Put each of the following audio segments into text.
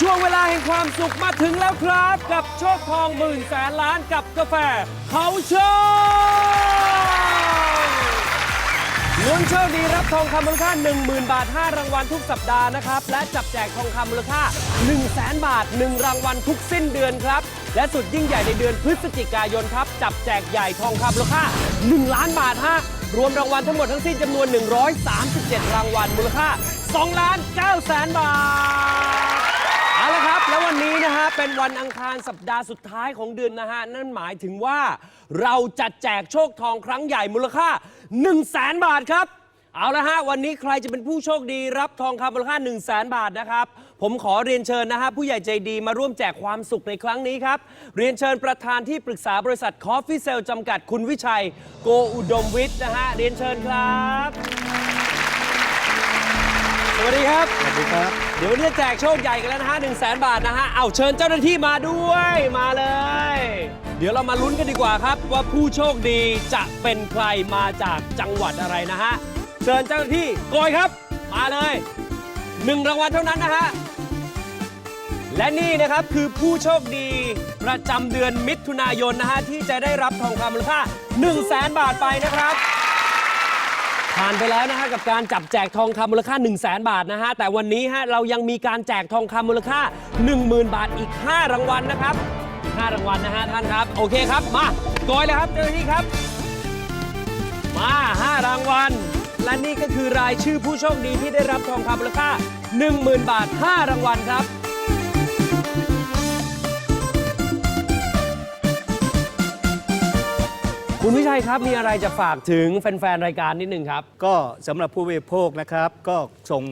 ช่วงเวลาแห่งความสุขมาถึงแล้วครับ กับโชคทองหมื่นแสนล้านกับกาแฟเขาโชคลุ้นโชคดีรับทองคำมูลค่า 10,000 บาท 5 รางวัลทุกสัปดาห์นะครับ และจับแจกทองคำมูลค่า 1 0 0 0 0แบาท 1 รางวัลทุกสิ้นเดือนครับ และสุดยิ่งใหญ่ในเดือนพฤศจิกายนครับ จับแจกใหญ่ทองคำมูลค่า 1 ล้านบาทฮะรวมรางวัลทั้งหมดทั้งสิ้นจำนวน 137 รางวัลมูลค่า2ล้าน9แสนบาท เป็นวันอังคารสัปดาห์สุดท้ายของเดือนนะฮะ นั่นหมายถึงว่า เราจะแจกโชคทองครั้งใหญ่มูลค่า 1 0 0 0 0แสนบาทครับ เอาละฮะ วันนี้ใครจะเป็นผู้โชคดีรับทองคำมูลค่า 1 0 0 0 0แสนบาทนะครับ ผมขอเรียนเชิญนะฮะ ผู้ใหญ่ใจดีมาร่วมแจกความสุขในครั้งนี้ครับ เรียนเชิญประธานที่ปรึกษาบริษัทคอฟฟี่เซลจำกัดคุณวิชัย โกอุดมวิทย์นะฮะเรียนเชิญครับ สวัสดีครับ สวัสดีครับ เดี๋ยววันนี้จะแจกโชคใหญ่กันแล้วนะฮะ1 0 0 0 0แสนบาทนะฮะ เอาเชิญเจ้าหน้าที่มาด้วยมาเลย เดี๋ยวเรามาลุ้นกันดีกว่าครับ ว่าผู้โชคดีจะเป็นใครมาจากจังหวัดอะไรนะฮะ เชิญเจ้าหน้าที่โกยครับ มาเลยหนึ่งรางวัลเท่านั้นนะฮะ และนี่นะครับคือผู้โชคดีประจำเดือนมิถุนายนนะฮะที่จะได้รับทองคำมูลค่า1 0 0 0 0แบาทไปนะครับ ผ่านไปแล้วนะฮะกับการจับแจกทองคำมูลค่า 1 0 0 0 0แบาทนะฮะแต่วันนี้ฮะเรายังมีการแจกทองคำมูลค่า 10,000 บาทอีก 5 รางวัลนะครับ5รางวัลนะฮะท่านครับ โอเคครับมาโกยเลยครับเจ้าหน้าที่ครับ มา 5 รางวัล และนี่ก็คือรายชื่อผู้โชคดีที่ได้รับทองคำมูลค่า 10,000 บาท 5 รางวัลครับ คุณวิชัยครับมีอะไรจะฝากถึงแฟน ๆ รายการนิดนึงครับ ก็สำหรับผู้บริโภคนะครับ ก็ส่ง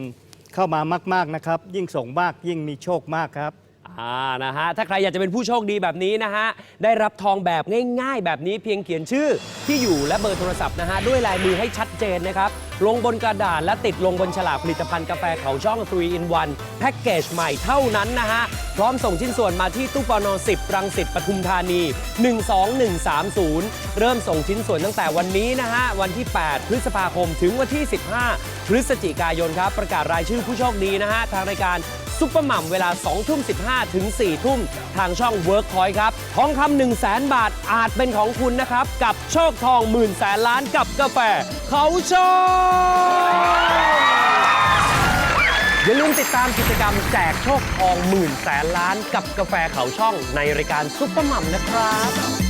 เข้ามามาก ๆ นะครับ ยิ่งส่งมากยิ่งมีโชคมากครับ อ่านะฮะถ้าใครอยากจะเป็นผู้โชคดีแบบนี้นะฮะได้รับทองแบบง่ายๆ แบบนี้เพียงเขียนชื่อที่อยู่และเบอร์โทรศัพท์นะฮะด้วยลายมือให้ชัดเจนนะครับลงบนกระดาษและติดลงบนฉลากผลิตภัณฑ์กาแฟเขาช่อง 3 in 1 แพ็กเกจใหม่เท่านั้นนะฮะพร้อมส่งชิ้นส่วนมาที่ตู้ปน10 รังสิตปทุมธานี 12130 เริ่มส่งชิ้นส่วนตั้งแต่วันนี้นะฮะวันที่ 8 พฤษภาคมถึงวันที่ 15 พฤศจิกายนครับประกาศรายชื่อผู้โชคดีนะฮะทางรายการ ซุปเปอร์หม่ำเวลา 2 ทุ่ม 15 ถึง 4 ทุ่ม ทางช่อง Workpoint ครับ ทองคำ1 0 0 0 0แบาทอาจเป็นของคุณนะครับ กับโชคทองหมื่นแสนล้านกับกาแฟเขาชคอย่าลืมติดตามกิจกรรมแจกโชคทองหมื่นแสนล้านกับกาแฟเขาช่องในรายการซุปเปอร์ม่ำนะครับ